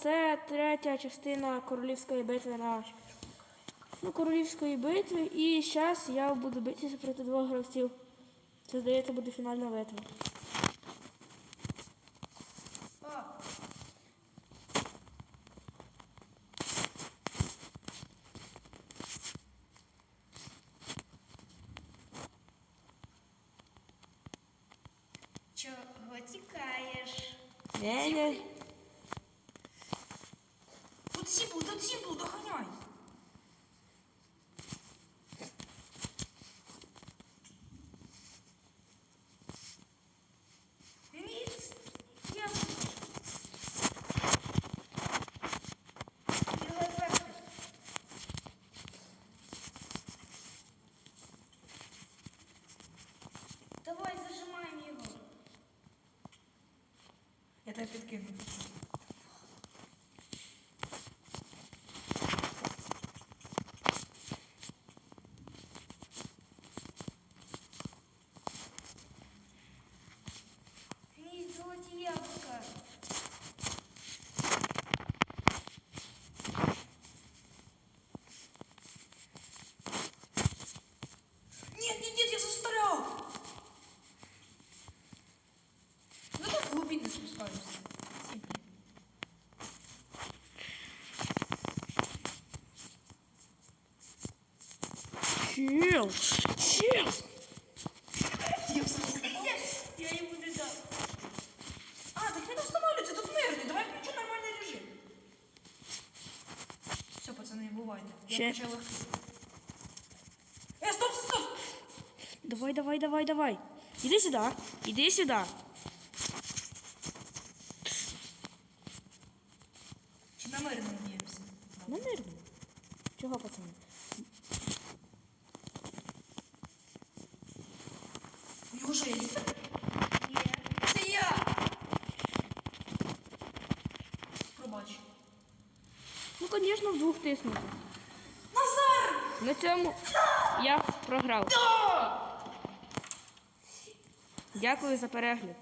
це третя частина королівської битви на ну, королівської битви. І зараз я буду битися проти двох гравців. Це здається буде фінальна битва. Чого тікаєш? Не, не. Тут сімпл, тут доганяй. Давай зажимаємо його. Я тебе підкину. Чел, чел. Я в смысле? Я ему не дам. А, так не останавливается, тут мирный. Давай включу нормальный режим. Все, пацаны, бывает. Я Ща. включила. Э, стоп, стоп, стоп! Давай, давай, давай, давай. Іди сюди. Іди сюди. Чи на мирному б'ємося? На мирно. Чого, пацани? Звісно, вдвох тиснути. Назар! На цьому я програв. Дякую за перегляд.